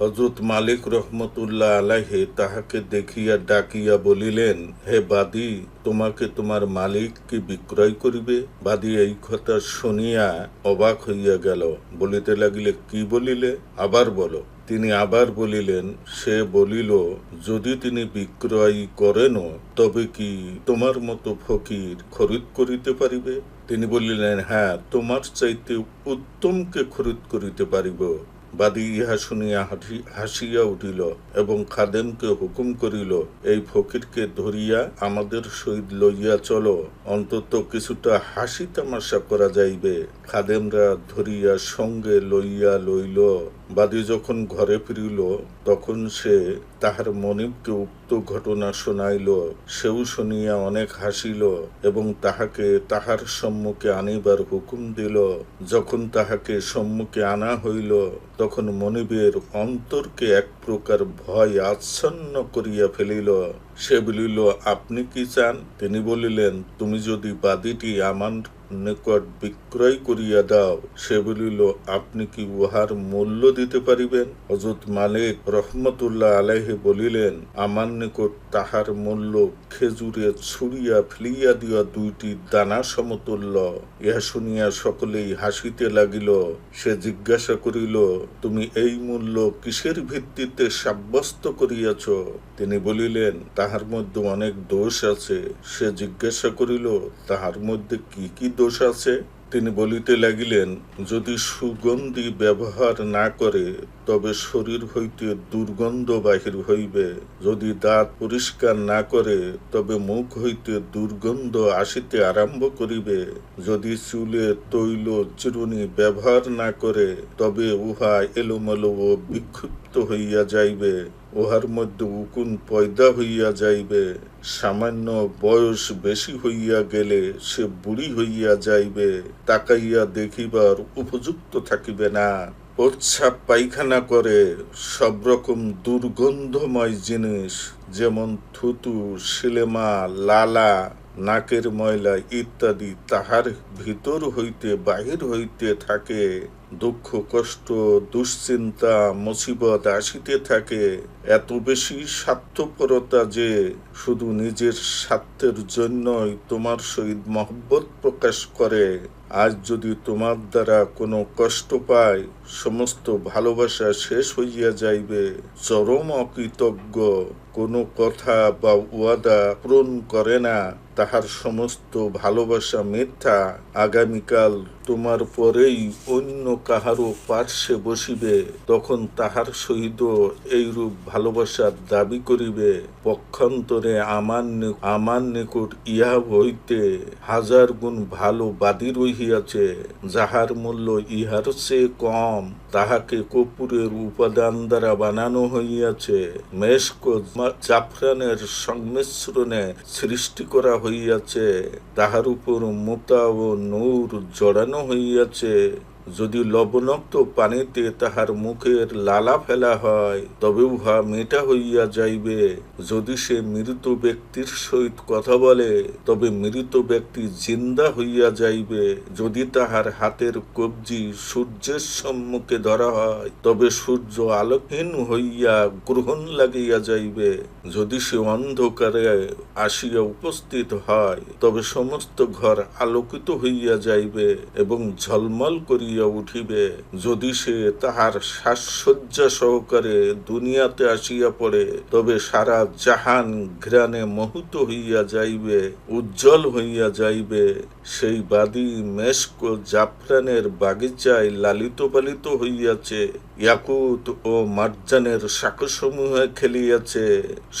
হজরত মালিক রহমতুল্লাহ আলাইহে তাহাকে দেখিয়া ডাকিয়া বলিলেন, হে বাদী, তোমাকে তোমার মালিক কি বিক্রয় করিবে? বাদী এই কথা শুনিয়া অবাক হইয়া গেল। বলিতে লাগিলে, কি বলিলে? আবার বলো। তিনি আবার বলিলেন, সে বলিল, যদি তিনি বিক্রয় করেনও, তবে কি তোমার মতো ফকির খরিদ করিতে পারিবে? তিনি বলিলেন হ্যাঁ তোমার চাইতে উত্তমকে খরিদ করিতে পারিব। বাদী ইহা শুনিয়া হাসি হাসিয়া উঠিল এবং খাদেমকে হুকুম করিল, এই ফকিরকে ধরিয়া আমাদের সহিত লইয়া চলো, অন্তত কিছুটা হাসি তামাশা করা যাইবে। খাদেমরা ধরিয়া সঙ্গে লইয়া লইল। বাদী যখন ঘরে ফিরিল, তখন সে তাহার মনিবকে উক্ত ঘটনা শোনাইল। সেও শুনিয়া অনেক হাসিল এবং তাহাকে তাহার সম্মুখে আনিবার হুকুম দিল। যখন তাহাকে সম্মুখে আনা হইল, তখন মনিবের অন্তরকে এক প্রকার ভয় আচ্ছন্ন করিয়া ফেলিল। সে বলিল, আপনি কি চান? তিনি বলিলেন, তুমি যদি বাদীটি আমার নিকট বিক্রয় করিয়া দাও। সে বলিল, আপনি কি উহার মূল্য দিতে পারিবেন? হজরত মালিক রহমতুল্লাহ আলাইহে বলিলেন, আমার নিকট তাহার মূল্য খেজুরে ছুড়িয়া ফেলিয়া দিয়া দুইটি দানা সমতুল্য। ইহা শুনিয়া সকলেই হাসিতে লাগিল। সে জিজ্ঞাসা করিল, তুমি এই মূল্য কিসের ভিত্তিতে সাব্যস্ত করিয়াছ? তিনি বলিলেন, তাহার মধ্যে অনেক দোষ আছে। সে জিজ্ঞাসা করিল, তাহার মধ্যে কি কি দোষ আছে। তিনি বলিতে লাগিলেন, যদি সুগন্ধি ব্যবহার না করে, তবে শরীর হইতে দুর্গন্ধ বাহির হইবে। যদি দাঁত পরিষ্কার না করে, তবে মুখ হইতে দুর্গন্ধ আসিতে আরম্ভ করিবে। যদি চুলে তৈল চিরুনি ব্যবহার না করে, তবে উহা এলোমেলো ও বিক্ষিপ্ত হইয়া যাইবে। উহার মধ্যে উকুন পয়দা হইয়া যাইবে, সামান্য বয়স বেশি হইয়া গেলে সে বুড়ি হইয়া যাইবে, তাকাইয়া দেখিবার উপযুক্ত থাকিবে না। প্রচ্ছাপ পায়খানা করে সব রকম দুর্গন্ধময় জিনিস, যেমন থুতু সিলেমা লালা, নাকের ময়লা ইত্যাদি তাহার ভিতর হইতে বাহির হইতে থাকে। দুঃখ, কষ্ট, দুশ্চিন্তা, মুসিবত আসিতে থাকে। এত বেশি স্বার্থপরতা যে শুধু নিজের স্বার্থের জন্যই তোমার সহিত মহব্বত প্রকাশ করে, আজ যদি তোমার দ্বারা কোনো কষ্ট পায়, সমস্ত ভালোবাসা শেষ হইয়া যাইবে। চরম অকৃতজ্ঞ, কোনো কথা বা ওয়াদা পূরণ করে না, তাহার সমস্ত ভালোবাসা মিথ্যা। আগামীকাল তোমার পরেই অন্য কাহারও পার্শ্বে বসিবে, তখন তাহার সহিত এইরূপ ভালোবাসার দাবি করিবে, পক্ষান্তরে আমার আমার নিকট ইহা হইতে হাজার গুণ ভালো বাদী রহিয়াছে, যাহার মূল্য ইহার চেয়ে কম। তাহাকে কপুরের উপাদান দ্বারা বানানো হইয়াছে। মেশক জাফরানের সংমিশ্রণে সৃষ্টি করা হইয়াছে। তাহার উপর মোতা ও নূর জড়ানো হইয়াছে। যদি লবণাক্ত পানিতে তাহার মুখের লালা ফেলা হয়, তবে উহা মেটা হইয়া যাইবে। যদি সে মৃত ব্যক্তির সহিত কথা বলে, তবে মৃত ব্যক্তি জিন্দা হইয়া যাইবে। যদি তাহার হাতের কবজি সূর্যের সম্মুখে ধরা হয়, তবে সূর্য আলোকহীন হইয়া গ্রহণ লাগিয়া যাইবে। যদি সে অন্ধকারে আসিয়া উপস্থিত হয়, তবে সমস্ত ঘর আলোকিত হইয়া যাইবে এবং ঝলমল করিয়া উঠিবে, যদি সে তাহার শাসসজ্জা সহকারে দুনিয়াতে আসিয়া পড়ে, তবে সারা জাহান ঘ্রাণে মহুত হইয়া যাইবে, উজ্জ্বল হইয়া যাইবে। সেই বাদী মেস্ক জাফরানের বাগিচায় লালিত পালিত হইয়াছে। ইয়াকুত ও মার্জানের শাকসমূহে খেলিয়াছে।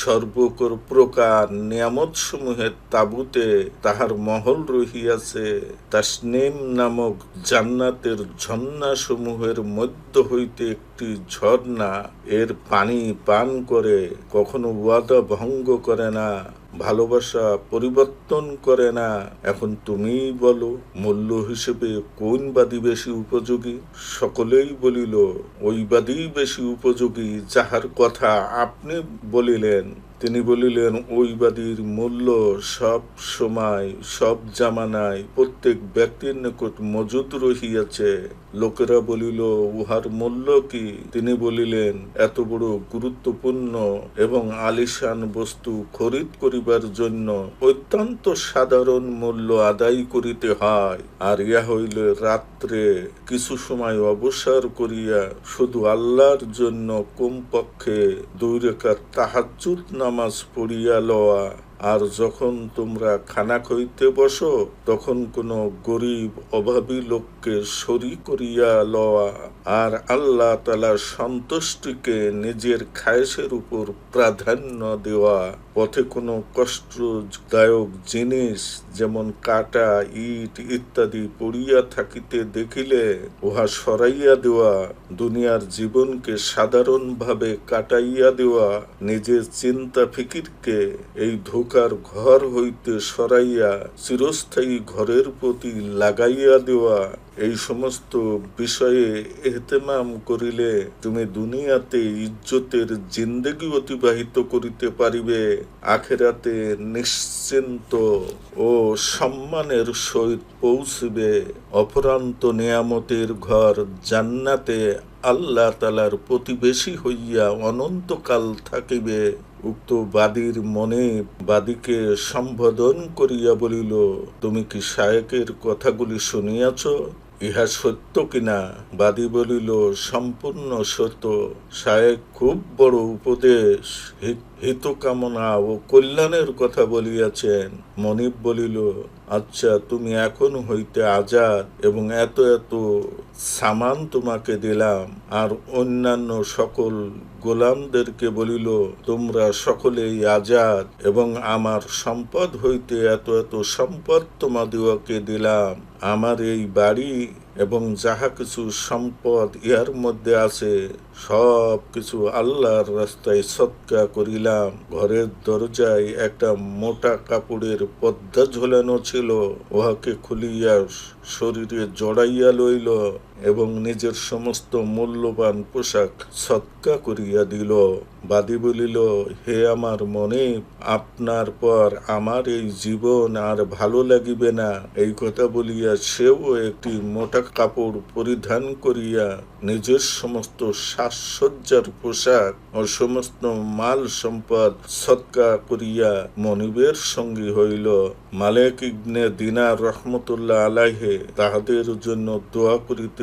সর্বকর প্রকার নিয়ামত সমূহের তাবুতে তাহার মহল রহিয়াছে। তাসনিম নামক জান্নাতের ঝর্ণা সমূহের মধ্য হইতে একটি ঝর্ণা এর পানি পান করে, কখনো ওয়াদা ভঙ্গ করে না। ভালোবাসা পরিবর্তন করে না। এখন তুমিই বলো, মূল্য হিসেবে কোন বাদী বেশি উপযোগী? সকলেই বলিল, ওই বাদী বেশি উপযোগী যাহার কথা আপনি বলিলেন। তিনি বলিলেন, ওই বাদীর মূল্য সব সময়, সব জামানায় প্রত্যেক ব্যক্তির নিকট মজুদ রহিয়াছে। লোকেরা বলিল, উহার মূল্য কি? তিনি বলিলেন, এত বড় গুরুত্বপূর্ণ এবং আলিশান বস্তু খরিদ করিবার জন্য অত্যন্ত সাধারণ মূল্য আদায় করিতে হয়। আর ইয়া হইল রাত্রে কিছু সময় অবসর করিয়া শুধু আল্লাহর জন্য কমপক্ষে দুই রেখার তাহাজ্জুদ নামাজ পড়িয়া লওয়া। আর যখন তোমরা খানা খইতে বসো, তখন কোনো গরিব অভাবী লোককে সরি করিয়া লওয়া আর আল্লাহ তালা সন্তুষ্টিকে নিজের খায়েসের উপর প্রাধান্য দেওয়া। পথে কোনো কষ্টদায়ক জিনিস যেমন কাটা, ইট ইত্যাদি পড়িয়া থাকিতে দেখিলে উহা সরাইয়া দেওয়া, দুনিয়ার জীবনকে সাধারণভাবে কাটাইয়া দেওয়া, নিজের চিন্তা ফিকিরকে এই ধোকার ঘর হইতে সরাইয়া চিরস্থায়ী ঘরের প্রতি লাগাইয়া দেওয়া এই সমস্ত বিষয়ে এহতেমাম করিলে তুমি দুনিয়াতে ইজ্জতের জিন্দেগি অতিবাহিত করিতে পারিবে, আখেরাতে নিশ্চিন্ত ও সম্মানের সহিত পৌঁছিবে। অপরান্ত নিয়ামতের ঘর জান্নাতে আল্লাহ তালার প্রতিবেশী হইয়া অনন্তকাল থাকিবে। উক্ত বাদীর মনে বাদীকে সম্বোধন করিয়া বলিল, তুমি কি শায়েকের কথাগুলি শুনিয়াছ? ইহা সত্য কিনা? বাদী বলিল সম্পূর্ণ সত্য। সায়ে খুব বড় উপদেশ। হি- হিতকামনা ও কল্যাণের কথা বলিয়াছেন। মনিব বলিল আচ্ছা তুমি এখন হইতে আজাদ এবং এত এত সামান তোমাকে দিলাম। আর অন্যান্য সকল গোলামদেরকে বলিল, তোমরা সকলেই আজাদ এবং আমার সম্পদ হইতে এত এত সম্পদ তোমাদিওকে দিলাম। আমার এই বাড়ি এবং যাহা কিছু সম্পদ ইহার মধ্যে আছে, সব কিছু আল্লাহর রাস্তায় সৎকা করিলাম। ঘরের দরজায় একটা মোটা কাপড়ের পদ্মা ঝোলানো ছিল, উহাকে খুলিয়া শরীরে জড়াইয়া লইল। এবং নিজের সমস্ত মূল্যবান পোশাক সৎকা করিয়া দিল। বাদী বলিল, হে আমার মনে, আপনার পর আমার এই জীবন আর ভালো লাগিবে না। এই কথা বলিয়া সেও একটি মোটা কাপড় পরিধান করিয়া নিজের সমস্ত সাজসজ্জার পোশাক ও সমস্ত মাল সম্পদ সৎকা করিয়া মনিবের সঙ্গী হইল। মালেক ইবনে দিনার রহমতুল্লাহ আলাইহে তাহাদের জন্য দোয়া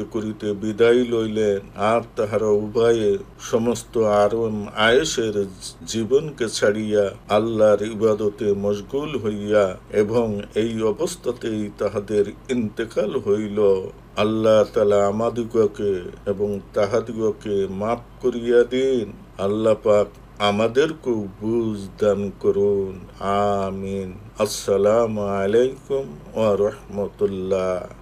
করিতে করিতে বিদায় লইলেন আর তাহারা উভয়ে সমস্ত আরম আয়েসের জীবনকে ছাড়িয়া আল্লাহর ইবাদতে মশগুল হইয়া এবং এই অবস্থাতেই তাহাদের ইন্তেকাল হইল। আল্লাহ তালা আমাদিগকে এবং তাহাদিগকে মাফ করিয়া দিন। আল্লাহ পাক আমাদেরকেও বুঝ দান করুন। আমিন। আসসালামু আলাইকুম ওয়া রাহমাতুল্লাহ।